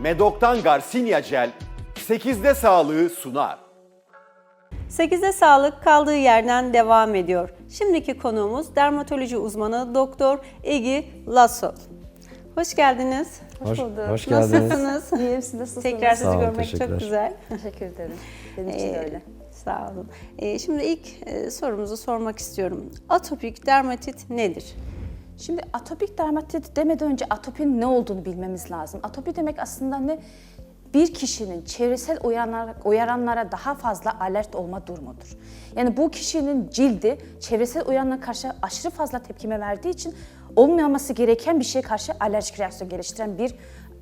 Medok'tan Garcinia Gel 8'de sağlığı sunar. 8'de sağlık kaldığı yerden devam ediyor. Şimdiki konuğumuz dermatoloji uzmanı Doktor Egi Lasso. Hoş geldiniz. Hoş, bulduk. hoş geldiniz. Nasılsınız? İyiyim siz nasılsınız? Tekrar sizi Sağ olun, görmek çok güzel. Teşekkür ederim. Benim için de Ee, öyle. Sağ olun. Ee, şimdi ilk e, sorumuzu sormak istiyorum. Atopik dermatit nedir? Şimdi atopik dermatit demeden önce atopinin ne olduğunu bilmemiz lazım. Atopi demek aslında ne? Bir kişinin çevresel uyaranlara, uyaranlara daha fazla alert olma durumudur. Yani bu kişinin cildi çevresel uyaranlara karşı aşırı fazla tepkime verdiği için olmaması gereken bir şeye karşı alerjik reaksiyon geliştiren bir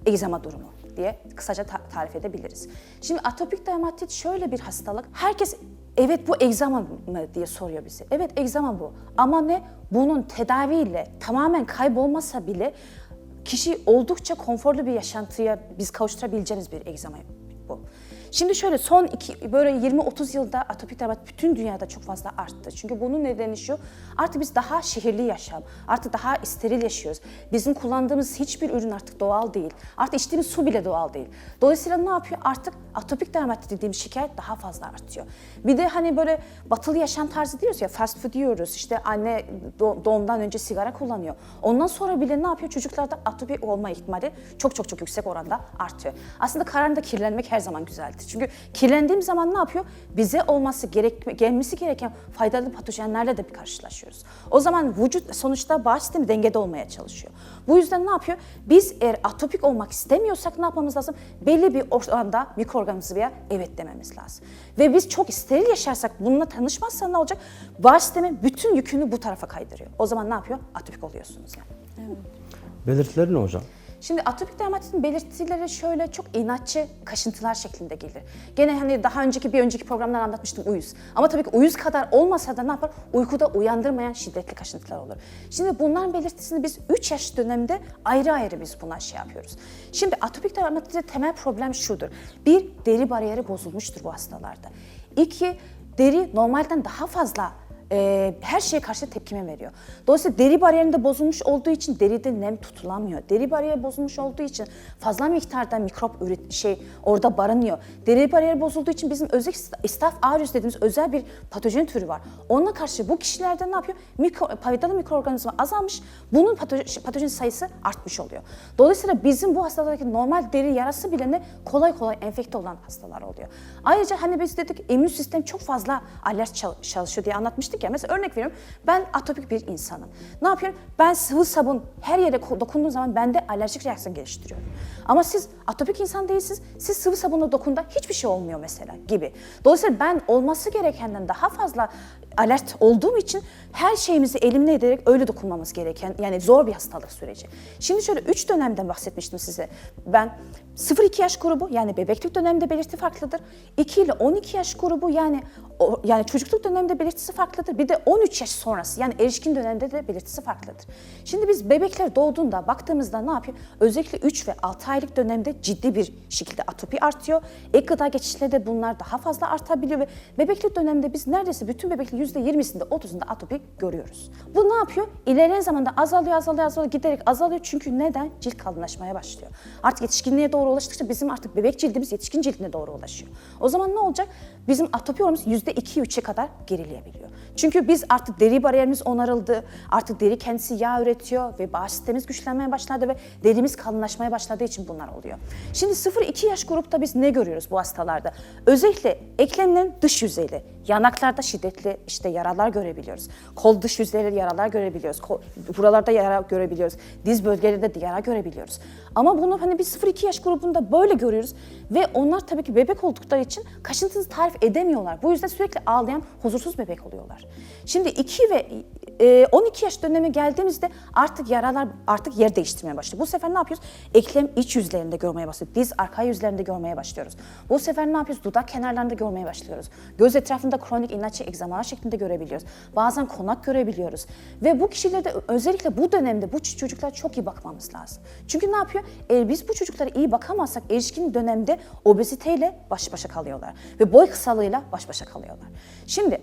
egzama durumu diye kısaca ta- tarif edebiliriz. Şimdi atopik dermatit şöyle bir hastalık. Herkes evet bu egzama mı diye soruyor bize. Evet egzama bu. Ama ne? Bunun tedaviyle tamamen kaybolmasa bile kişi oldukça konforlu bir yaşantıya biz kavuşturabileceğimiz bir egzama bu. Şimdi şöyle son iki, böyle 20-30 yılda atopik dermatit bütün dünyada çok fazla arttı. Çünkü bunun nedeni şu, artık biz daha şehirli yaşam, artık daha steril yaşıyoruz. Bizim kullandığımız hiçbir ürün artık doğal değil. Artık içtiğimiz su bile doğal değil. Dolayısıyla ne yapıyor? Artık atopik dermatit dediğimiz şikayet daha fazla artıyor. Bir de hani böyle batılı yaşam tarzı diyoruz ya, fast food diyoruz. İşte anne do- doğumdan önce sigara kullanıyor. Ondan sonra bile ne yapıyor? Çocuklarda atopik olma ihtimali çok çok çok yüksek oranda artıyor. Aslında kararında kirlenmek her zaman güzeldir. Çünkü kirlendiğim zaman ne yapıyor? Bize olması gerek, gelmesi gereken faydalı patojenlerle de bir karşılaşıyoruz. O zaman vücut sonuçta bağış sistemi dengede olmaya çalışıyor. Bu yüzden ne yapıyor? Biz eğer atopik olmak istemiyorsak ne yapmamız lazım? Belli bir oranda mikroorganizmaya evet dememiz lazım. Ve biz çok steril yaşarsak bununla tanışmazsa ne olacak? Bağış sistemi bütün yükünü bu tarafa kaydırıyor. O zaman ne yapıyor? Atopik oluyorsunuz yani. Belirtileri ne hocam? Şimdi atopik dermatitin belirtileri şöyle çok inatçı kaşıntılar şeklinde gelir. Gene hani daha önceki bir önceki programdan anlatmıştım uyuz. Ama tabii ki uyuz kadar olmasa da ne yapar? Uykuda uyandırmayan şiddetli kaşıntılar olur. Şimdi bunların belirtisini biz 3 yaş döneminde ayrı ayrı biz buna şey yapıyoruz. Şimdi atopik dermatitde temel problem şudur. Bir, deri bariyeri bozulmuştur bu hastalarda. İki, deri normalden daha fazla e, her şeye karşı tepkime veriyor. Dolayısıyla deri bariyerinde bozulmuş olduğu için deride nem tutulamıyor. Deri bariyeri bozulmuş olduğu için fazla miktarda mikrop üret şey orada barınıyor. Deri bariyeri bozulduğu için bizim özel staph aureus dediğimiz özel bir patojen türü var. Onunla karşı bu kişilerde ne yapıyor? Mikro, faydalı mikroorganizma azalmış. Bunun patojen, patojen sayısı artmış oluyor. Dolayısıyla bizim bu hastalardaki normal deri yarası bile ne kolay kolay enfekte olan hastalar oluyor. Ayrıca hani biz dedik immün sistem çok fazla alerji çal- çalışıyor diye anlatmıştık ya. Mesela örnek veriyorum ben atopik bir insanım. Ne yapıyorum? Ben sıvı sabun her yere dokunduğum zaman bende alerjik reaksiyon geliştiriyorum. Ama siz atopik insan değilsiniz. Siz sıvı sabunla dokunduğunda hiçbir şey olmuyor mesela gibi. Dolayısıyla ben olması gerekenden daha fazla alert olduğum için her şeyimizi elimle ederek öyle dokunmamız gereken yani zor bir hastalık süreci. Şimdi şöyle 3 dönemden bahsetmiştim size. Ben 0-2 yaş grubu yani bebeklik döneminde belirti farklıdır. 2 ile 12 yaş grubu yani o, yani çocukluk döneminde belirtisi farklıdır. Bir de 13 yaş sonrası yani erişkin dönemde de belirtisi farklıdır. Şimdi biz bebekler doğduğunda baktığımızda ne yapıyor? Özellikle 3 ve 6 aylık dönemde ciddi bir şekilde atopi artıyor. Ek gıda geçişleri bunlar daha fazla artabiliyor ve bebeklik döneminde biz neredeyse bütün bebeklik %20'sinde 30'unda atopi görüyoruz. Bu ne yapıyor? İlerleyen zamanda azalıyor, azalıyor, azalıyor, giderek azalıyor. Çünkü neden? Cilt kalınlaşmaya başlıyor. Artık yetişkinliğe doğru ulaştıkça bizim artık bebek cildimiz yetişkin cildine doğru ulaşıyor. O zaman ne olacak? Bizim atopi oranımız %2-3'e kadar gerileyebiliyor. Çünkü biz artık deri bariyerimiz onarıldı. Artık deri kendisi yağ üretiyor ve bağış sistemimiz güçlenmeye başladı ve derimiz kalınlaşmaya başladığı için bunlar oluyor. Şimdi 0-2 yaş grupta biz ne görüyoruz bu hastalarda? Özellikle eklemlerin dış yüzeyli, yanaklarda şiddetli işte yaralar görebiliyoruz. Kol dış yüzeyleri yaralar görebiliyoruz. Kol, buralarda yara görebiliyoruz. Diz bölgelerinde de yara görebiliyoruz. Ama bunu hani biz 0-2 yaş grubunda böyle görüyoruz ve onlar tabii ki bebek oldukları için kaşıntısını tarif edemiyorlar. Bu yüzden sürekli ağlayan huzursuz bebek oluyorlar. Şimdi 2 ve e, 12 yaş dönemi geldiğimizde artık yaralar artık yer değiştirmeye başlıyor. Bu sefer ne yapıyoruz? Eklem iç yüzlerinde görmeye başlıyoruz. Diz arka yüzlerinde görmeye başlıyoruz. Bu sefer ne yapıyoruz? Dudak kenarlarında görmeye başlıyoruz. Göz etrafında kronik inatçı egzamalar şeklinde görebiliyoruz. Bazen konak görebiliyoruz. Ve bu kişilerde özellikle bu dönemde bu çocuklara çok iyi bakmamız lazım. Çünkü ne yapıyor? Eğer biz bu çocuklara iyi bakamazsak erişkin dönemde obeziteyle baş başa kalıyorlar. Ve boy kısalığıyla baş başa kalıyorlar. Şimdi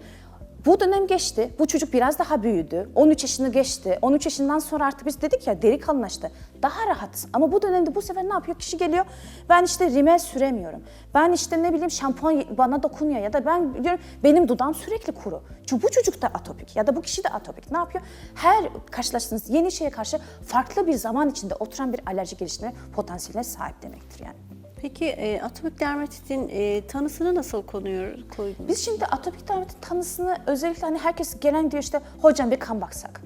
Bu dönem geçti. Bu çocuk biraz daha büyüdü. 13 yaşını geçti. 13 yaşından sonra artık biz dedik ya deri kalınlaştı. Daha rahat. Ama bu dönemde bu sefer ne yapıyor? Kişi geliyor. Ben işte rimel süremiyorum. Ben işte ne bileyim şampuan bana dokunuyor ya da ben diyorum benim dudağım sürekli kuru. Çünkü bu çocuk da atopik ya da bu kişi de atopik. Ne yapıyor? Her karşılaştığınız yeni şeye karşı farklı bir zaman içinde oturan bir alerji geliştirme potansiyeline sahip demektir yani. Peki e, atopik dermatitin e, tanısını nasıl konuyor, koydunuz? Biz şimdi atopik dermatit tanısını özellikle hani herkes gelen diyor işte hocam bir kan baksak.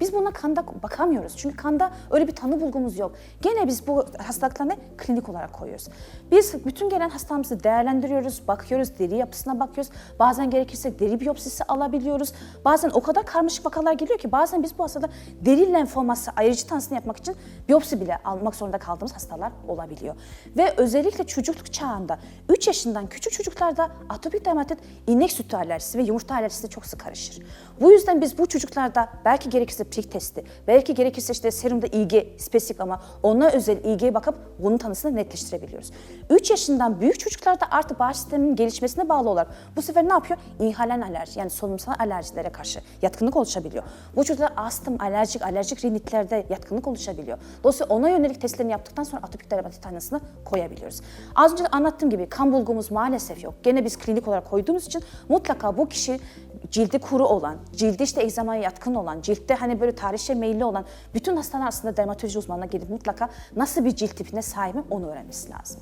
Biz buna kanda bakamıyoruz. Çünkü kanda öyle bir tanı bulgumuz yok. Gene biz bu hastalıklarını klinik olarak koyuyoruz. Biz bütün gelen hastamızı değerlendiriyoruz, bakıyoruz, deri yapısına bakıyoruz. Bazen gerekirse deri biyopsisi alabiliyoruz. Bazen o kadar karmaşık vakalar geliyor ki bazen biz bu hastada deri lenfoması ayrıcı tanısını yapmak için biyopsi bile almak zorunda kaldığımız hastalar olabiliyor. Ve özellikle çocukluk çağında 3 yaşından küçük çocuklarda atopik dermatit inek sütü alerjisi ve yumurta alerjisi çok sık karışır. Bu yüzden biz bu çocuklarda belki gerekirse prik testi, belki gerekirse işte serumda ilgi spesifik ama ona özel ilgiye bakıp bunun tanısını netleştirebiliyoruz. 3 yaşından büyük çocuklarda artık bağış sisteminin gelişmesine bağlı olarak bu sefer ne yapıyor? İnhalen alerji yani solunumsal alerjilere karşı yatkınlık oluşabiliyor. Bu çocuklarda astım, alerjik, alerjik rinitlerde yatkınlık oluşabiliyor. Dolayısıyla ona yönelik testlerini yaptıktan sonra atopik dermatit tanısını koyabiliyoruz. Az önce anlattığım gibi kan bulgumuz maalesef yok. Gene biz klinik olarak koyduğumuz için mutlaka bu kişi cildi kuru olan, cildi işte egzamaya yatkın olan, ciltte hani böyle tarihçe meyilli olan bütün hastalar aslında dermatoloji uzmanına gelip mutlaka nasıl bir cilt tipine sahibim onu öğrenmesi lazım.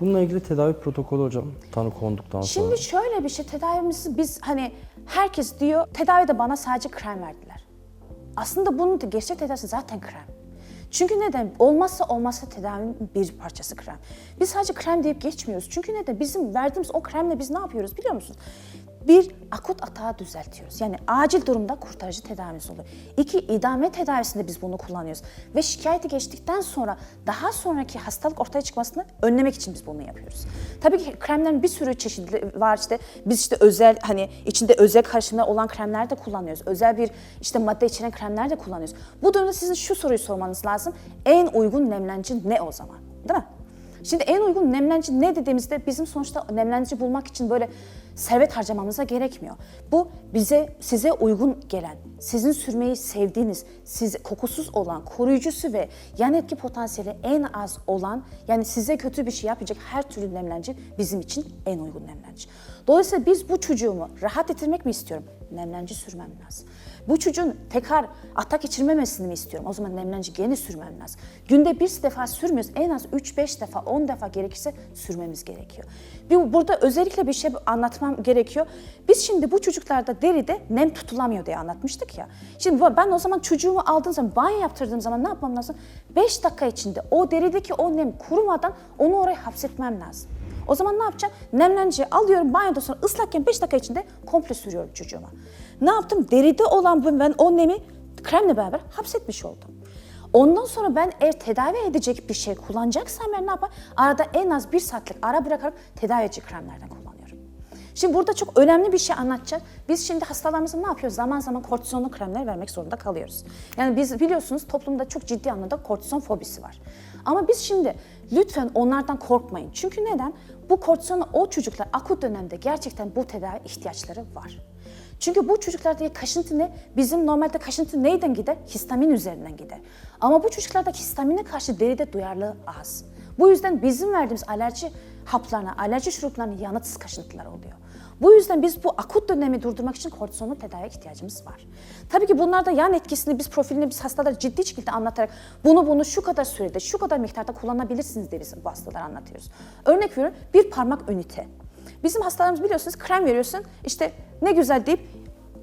Bununla ilgili tedavi protokolü hocam tanı konduktan sonra. Şimdi şöyle bir şey tedavimizi biz hani herkes diyor tedavide bana sadece krem verdiler. Aslında bunun da gerçek tedavisi zaten krem. Çünkü neden? Olmazsa olmazsa tedavinin bir parçası krem. Biz sadece krem deyip geçmiyoruz. Çünkü neden? Bizim verdiğimiz o kremle biz ne yapıyoruz biliyor musunuz? Bir, akut atağı düzeltiyoruz. Yani acil durumda kurtarıcı tedavimiz oluyor. İki, idame tedavisinde biz bunu kullanıyoruz. Ve şikayeti geçtikten sonra daha sonraki hastalık ortaya çıkmasını önlemek için biz bunu yapıyoruz. Tabii ki kremlerin bir sürü çeşitli var işte. Biz işte özel hani içinde özel karışımlar olan kremler de kullanıyoruz. Özel bir işte madde içeren kremler de kullanıyoruz. Bu durumda sizin şu soruyu sormanız lazım. En uygun nemlendirici ne o zaman? Değil mi? Şimdi en uygun nemlendirici ne dediğimizde bizim sonuçta nemlendirici bulmak için böyle servet harcamamıza gerekmiyor. Bu bize size uygun gelen, sizin sürmeyi sevdiğiniz, siz kokusuz olan, koruyucusu ve yan etki potansiyeli en az olan yani size kötü bir şey yapacak her türlü nemlendirici bizim için en uygun nemlendirici. Dolayısıyla biz bu çocuğumu rahat ettirmek mi istiyorum? Nemlendirici sürmem lazım. Bu çocuğun tekrar atak geçirmemesini mi istiyorum? O zaman nemlendirici gene sürmem lazım. Günde bir defa sürmüyoruz. En az 3-5 defa, 10 defa gerekirse sürmemiz gerekiyor. Burada özellikle bir şey anlatmam gerekiyor. Biz şimdi bu çocuklarda deride nem tutulamıyor diye anlatmıştık ya. Şimdi ben o zaman çocuğumu aldığım zaman, banyo yaptırdığım zaman ne yapmam lazım? 5 dakika içinde o derideki o nem kurumadan onu oraya hapsetmem lazım. O zaman ne yapacağım? Nemleniciyi alıyorum banyoda sonra ıslakken 5 dakika içinde komple sürüyorum çocuğuma. Ne yaptım? Deride olan ben o nemi kremle beraber hapsetmiş oldum. Ondan sonra ben eğer tedavi edecek bir şey kullanacaksam ben ne yapayım? Arada en az bir saatlik ara bırakarak tedavi edici kremlerden kullanıyorum. Şimdi burada çok önemli bir şey anlatacağım. Biz şimdi hastalarımıza ne yapıyoruz? Zaman zaman kortizonlu kremler vermek zorunda kalıyoruz. Yani biz biliyorsunuz toplumda çok ciddi anlamda kortizon fobisi var. Ama biz şimdi lütfen onlardan korkmayın. Çünkü neden? Bu kortizon o çocuklar akut dönemde gerçekten bu tedavi ihtiyaçları var. Çünkü bu çocuklardaki kaşıntı ne? Bizim normalde kaşıntı neyden gider? Histamin üzerinden gider. Ama bu çocuklarda histamine karşı deride duyarlılığı az. Bu yüzden bizim verdiğimiz alerji haplarına, alerji şuruplarına yanıtsız kaşıntılar oluyor. Bu yüzden biz bu akut dönemi durdurmak için kortizonlu tedaviye ihtiyacımız var. Tabii ki bunlarda yan etkisini biz profilini biz hastalara ciddi şekilde anlatarak bunu bunu şu kadar sürede, şu kadar miktarda kullanabilirsiniz diye biz bu hastalara anlatıyoruz. Örnek veriyorum bir parmak ünite. Bizim hastalarımız biliyorsunuz krem veriyorsun işte ne güzel deyip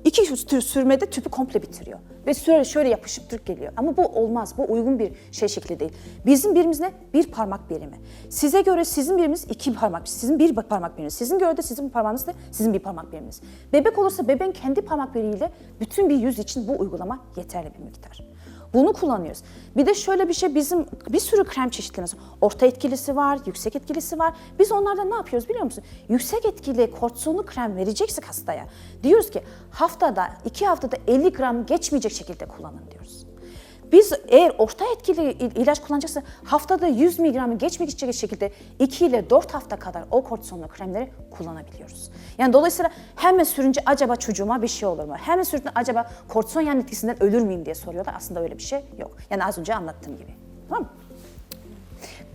iki sürmede tüpü komple bitiriyor. Ve şöyle şöyle yapışıp geliyor. Ama bu olmaz. Bu uygun bir şey şekli değil. Bizim birimiz ne? Bir parmak birimi. Size göre sizin birimiz iki parmak, sizin bir parmak birimiz. Sizin göre de sizin parmağınız da sizin bir parmak birimiz. Bebek olursa bebeğin kendi parmak biriyle bütün bir yüz için bu uygulama yeterli bir miktar. Bunu kullanıyoruz. Bir de şöyle bir şey bizim bir sürü krem çeşitlerimiz var. Orta etkilisi var, yüksek etkilisi var. Biz onlardan ne yapıyoruz biliyor musun? Yüksek etkili kortizonlu krem vereceksek hastaya diyoruz ki haftada, iki haftada 50 gram geçmeyecek şekilde kullanın diyoruz. Biz eğer orta etkili il- ilaç kullanacaksa haftada 100 miligramı geçmeyecek şekilde 2 ile 4 hafta kadar o kortizonlu kremleri kullanabiliyoruz. Yani dolayısıyla hemen sürünce acaba çocuğuma bir şey olur mu? Hemen sürünce acaba kortizon yan etkisinden ölür müyüm diye soruyorlar. Aslında öyle bir şey yok. Yani az önce anlattığım gibi. Tamam mı?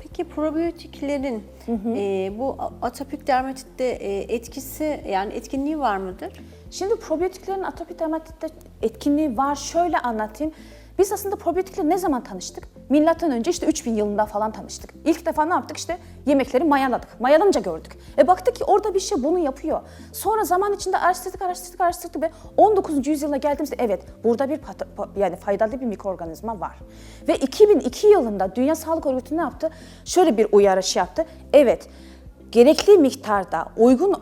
Peki probiyotiklerin e, bu atopik dermatitte e, etkisi yani etkinliği var mıdır? Şimdi probiyotiklerin atopik dermatitte etkinliği var. Şöyle anlatayım. Biz aslında probiyotikle ne zaman tanıştık? Milattan önce işte 3000 yılında falan tanıştık. İlk defa ne yaptık? İşte yemekleri mayaladık. Mayalanınca gördük. E baktık ki orada bir şey bunu yapıyor. Sonra zaman içinde araştırdık, araştırdık, araştırdık ve 19. yüzyıla geldiğimizde evet burada bir yani faydalı bir mikroorganizma var. Ve 2002 yılında Dünya Sağlık Örgütü ne yaptı? Şöyle bir uyarı şey yaptı. Evet gerekli miktarda uygun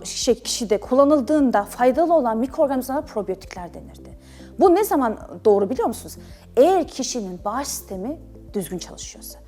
kişide kullanıldığında faydalı olan mikroorganizmalara probiyotikler denirdi. Bu ne zaman doğru biliyor musunuz? Eğer kişinin bağış sistemi düzgün çalışıyorsa.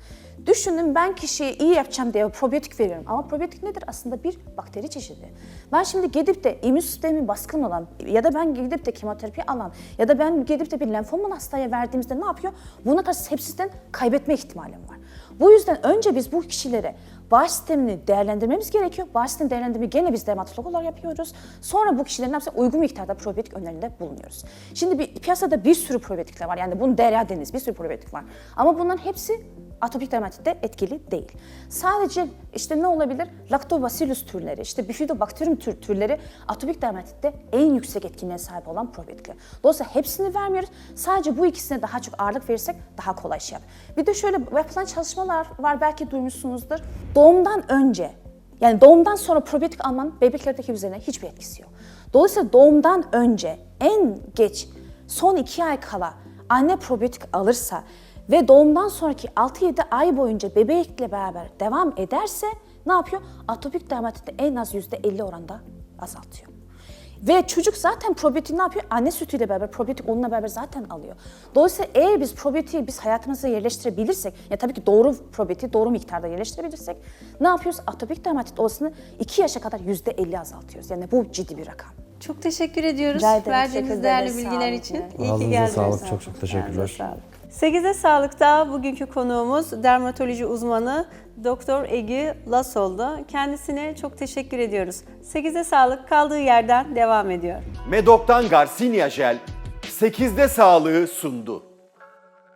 Düşünün ben kişiye iyi yapacağım diye probiyotik veriyorum ama probiyotik nedir? Aslında bir bakteri çeşidi. Ben şimdi gidip de immün sistemi baskın olan ya da ben gidip de kemoterapi alan ya da ben gidip de bir lenfoman hastaya verdiğimizde ne yapıyor? Buna karşı sepsisten kaybetme ihtimalim var. Bu yüzden önce biz bu kişilere bağış sistemini değerlendirmemiz gerekiyor. Bağış sistemi değerlendirmeyi gene biz dermatolog olarak yapıyoruz. Sonra bu kişilerin hepsine uygun miktarda probiyotik önerinde bulunuyoruz. Şimdi bir, piyasada bir sürü probiyotikler var. Yani bunu derya deniz bir sürü probiyotik var. Ama bunların hepsi atopik dermatitte etkili değil. Sadece işte ne olabilir? Lactobacillus türleri, işte Bifidobacterium tür, türleri atopik dermatitte en yüksek etkinliğe sahip olan probiyotikler. Dolayısıyla hepsini vermiyoruz. Sadece bu ikisine daha çok ağırlık verirsek daha kolay şey yap. Bir de şöyle yapılan çalışmalar var belki duymuşsunuzdur. Doğumdan önce yani doğumdan sonra probiyotik almanın bebeklerdeki üzerine hiçbir etkisi yok. Dolayısıyla doğumdan önce en geç son iki ay kala anne probiyotik alırsa ve doğumdan sonraki 6-7 ay boyunca bebekle beraber devam ederse ne yapıyor? Atopik dermatitte en az %50 oranda azaltıyor. Ve çocuk zaten probiyotik ne yapıyor? Anne sütüyle beraber probiyotik onunla beraber zaten alıyor. Dolayısıyla eğer biz probiyotiği biz hayatımıza yerleştirebilirsek, ya tabii ki doğru probiyotiği doğru miktarda yerleştirebilirsek ne yapıyoruz? Atopik dermatit olasılığını 2 yaşa kadar %50 ağzaltıyoruz. Yani bu ciddi bir rakam. Çok teşekkür ediyoruz verdiğiniz teşekkür değerli bilgiler için. Evet. İyi ki geldiniz. sağlık, çok çok teşekkürler. 8'e Sağlık'ta bugünkü konuğumuz dermatoloji uzmanı Doktor Egi Lasol'du. Kendisine çok teşekkür ediyoruz. 8'e Sağlık kaldığı yerden devam ediyor. Medok'tan Garcinia Jel 8'de sağlığı sundu.